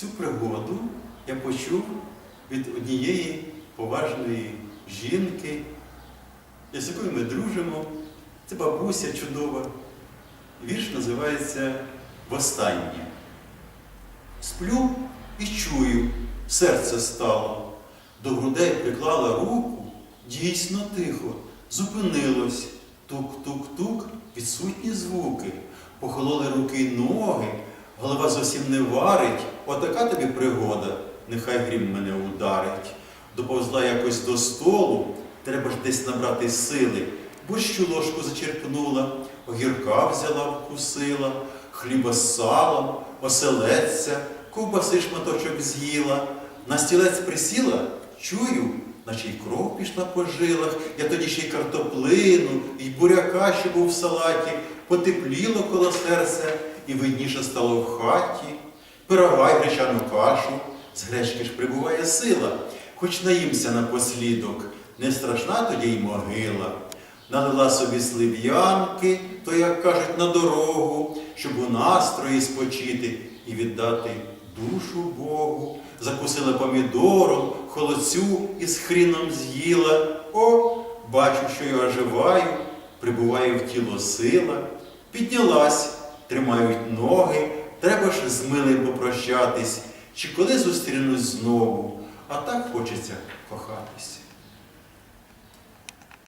Цю пригоду я почув від однієї поважної жінки, з якою ми дружимо. Це бабуся чудова. Вірш називається Востаннє. Сплю і чую, серце стало. До грудей приклала руку, дійсно тихо, зупинилось. Тук-тук-тук, відсутні звуки. Похололи руки й ноги, голова зовсім не варить. Отака тобі пригода, нехай грім мене ударить. Доповзла якось до столу, треба ж десь набрати сили. Борщу ложку зачерпнула, огірка взяла, вкусила, хліба з салом, оселедця, ковбаси шматочок з'їла. На стілець присіла, чую, наче й кров пішла по жилах, я тоді ще й картоплину, і буряка, що був в салаті, потепліло коло серця, і видніше стало в хаті. Пирога гречану кашу, з гречки ж прибуває сила, хоч наїмся напослідок, не страшна тоді й могила. Налила собі слив'янки, то, як кажуть, на дорогу, щоб у настрої спочити і віддати душу Богу. Закусила помідором, холодцю із хріном з'їла. О, бачу, що я оживаю, прибуває в тіло сила. Піднялась, тримають ноги, треба ж з милим попрощатись, чи коли зустрінусь знову, а так хочеться кохатись.